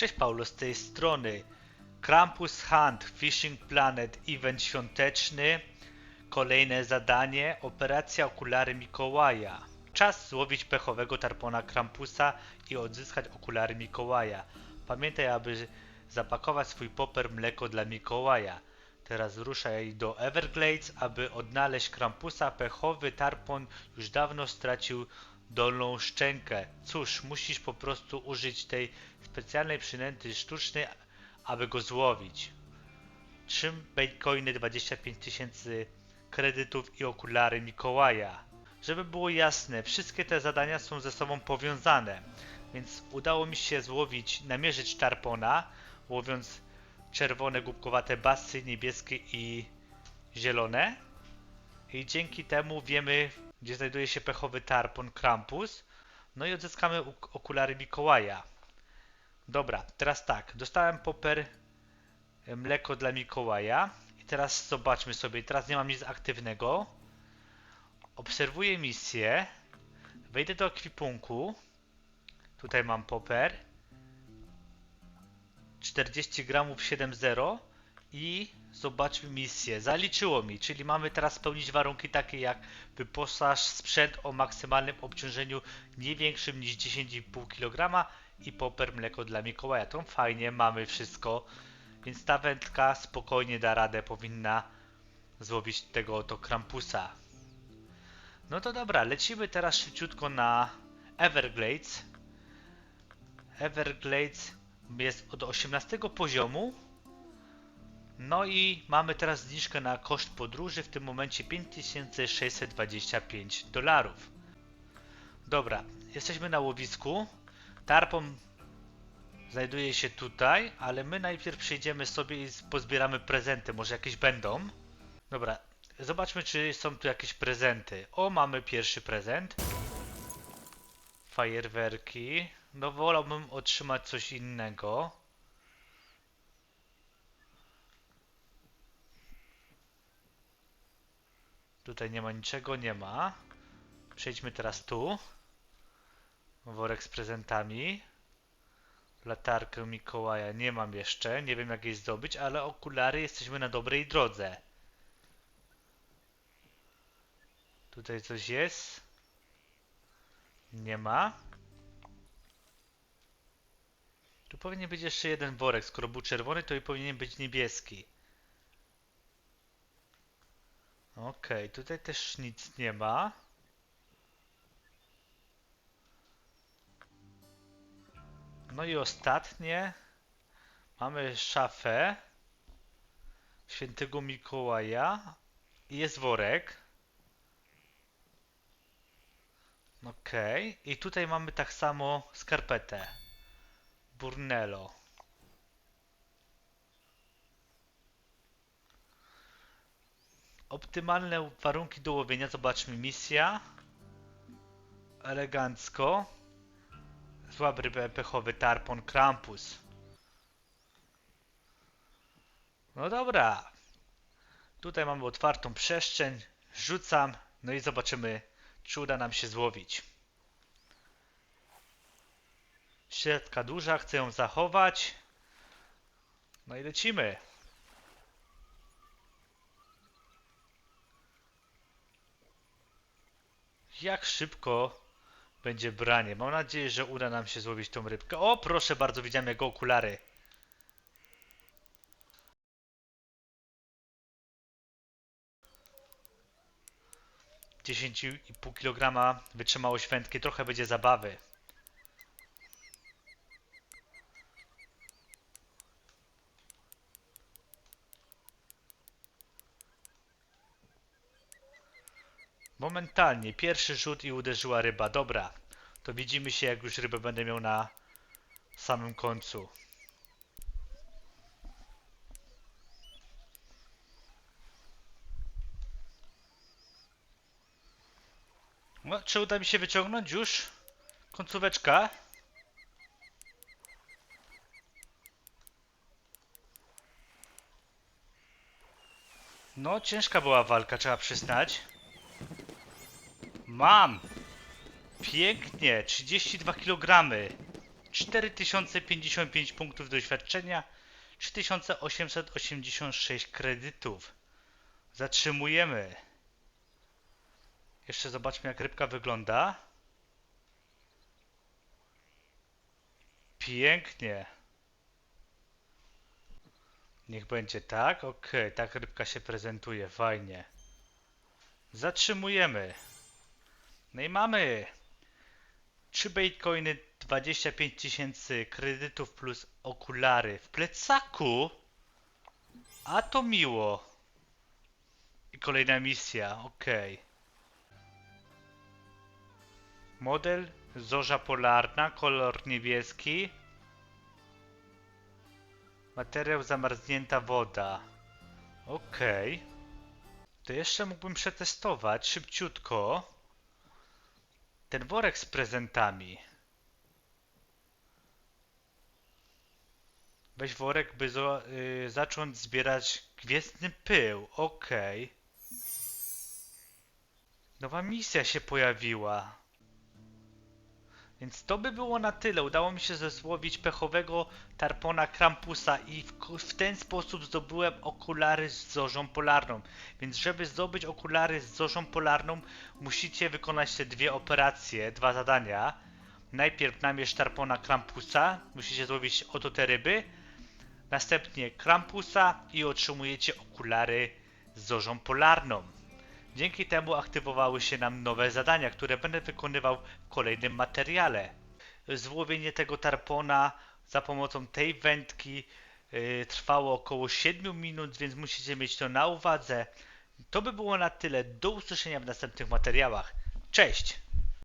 Cześć Paulo, z tej strony. Krampus Hunt Fishing Planet Event świąteczny. Kolejne zadanie Operacja Okulary Mikołaja. Czas złowić pechowego tarpona Krampusa i odzyskać okulary Mikołaja. Pamiętaj, aby zapakować swój poper mleko dla Mikołaja. Teraz ruszaj do Everglades, aby odnaleźć Krampusa. Pechowy tarpon już dawno stracił dolną szczękę. Cóż, musisz po prostu użyć tej specjalnej przynęty sztucznej, aby go złowić. Trzym bitcoiny 25 tysięcy kredytów i okulary Mikołaja. Żeby było jasne, wszystkie te zadania są ze sobą powiązane, więc udało mi się złowić, namierzyć tarpona, łowiąc czerwone głupkowate basy, niebieskie i zielone. I dzięki temu wiemy, gdzie znajduje się pechowy tarpon Krampus. No i odzyskamy okulary Mikołaja. Dobra, teraz tak. Dostałem poper e, mleko dla Mikołaja. I teraz zobaczmy sobie. Teraz nie mam nic aktywnego. Obserwuję misję. Wejdę do ekwipunku. Tutaj mam poper. 40 gramów 7.0 i zobaczmy misję. Zaliczyło mi, czyli mamy teraz spełnić warunki takie jak wyposaż sprzęt o maksymalnym obciążeniu nie większym niż 10,5 kg i poper mleko dla Mikołaja. To fajnie, mamy wszystko, więc ta wędka spokojnie da radę, powinna złowić tego oto krampusa. No to dobra, lecimy teraz szybciutko na Everglades. Everglades jest od 18 poziomu. No i mamy teraz zniżkę na koszt podróży, w tym momencie 5625 dolarów. Dobra, jesteśmy na łowisku. Tarpon znajduje się tutaj, ale my najpierw przyjdziemy sobie i pozbieramy prezenty, może jakieś będą. Dobra, zobaczmy czy są tu jakieś prezenty. O, mamy pierwszy prezent. Fajerwerki. No wolałbym otrzymać coś innego. Tutaj nie ma niczego, nie ma. Przejdźmy teraz tu. Worek z prezentami. Latarkę Mikołaja nie mam jeszcze, nie wiem jak jej zdobyć, ale okulary jesteśmy na dobrej drodze. Tutaj coś jest? Nie ma. Tu powinien być jeszcze jeden worek. Skoro był czerwony, to i powinien być niebieski. Okej, tutaj też nic nie ma. No i ostatnie. Mamy szafę świętego Mikołaja. I jest worek. Okej. I tutaj mamy tak samo skarpetę. Burnello. Optymalne warunki do łowienia. Zobaczmy misja. Elegancko. Złap rybę pechowy tarpon Krampus. No dobra. Tutaj mamy otwartą przestrzeń. Rzucam. No i zobaczymy, czy uda nam się złowić. Środka duża, chcę ją zachować. No i lecimy. Jak szybko będzie branie. Mam nadzieję, że uda nam się złowić tą rybkę. O, proszę bardzo, widziałem jego okulary. I pół kilograma wytrzymałość wędki, trochę będzie zabawy. Momentalnie, pierwszy rzut i uderzyła ryba. Dobra, to widzimy się jak już rybę będę miał na samym końcu. No, czy uda mi się wyciągnąć już końcóweczka? No, ciężka była walka, trzeba przyznać. Mam! Pięknie, 32 kg. 4055 punktów doświadczenia, 3886 kredytów. Zatrzymujemy. Jeszcze zobaczmy jak rybka wygląda. Pięknie. Niech będzie tak. Ok, tak rybka się prezentuje. Fajnie. Zatrzymujemy. No i mamy 3 bitcoiny, 25 tysięcy kredytów plus okulary w plecaku. A to miło. I kolejna misja, ok. Model zorza polarna, kolor niebieski. Materiał zamarznięta woda. Ok. To jeszcze mógłbym przetestować szybciutko ten worek z prezentami. Weź worek, by zo, y, zacząć zbierać gwiezdny pył. Okej. Nowa misja się pojawiła. Więc to by było na tyle. Udało mi się zesłowić pechowego Tarpona Krampusa i w, w ten sposób zdobyłem okulary z zorzą polarną. Więc żeby zdobyć okulary z zorzą polarną, musicie wykonać te dwie operacje, dwa zadania. Najpierw namierz Tarpona Krampusa, musicie złowić oto te ryby. Następnie Krampusa i otrzymujecie okulary z zorzą polarną. Dzięki temu aktywowały się nam nowe zadania, które będę wykonywał w kolejnym materiale. Złowienie tego tarpona za pomocą tej wędki yy, trwało około 7 minut, więc musicie mieć to na uwadze. To by było na tyle. Do usłyszenia w następnych materiałach. Cześć!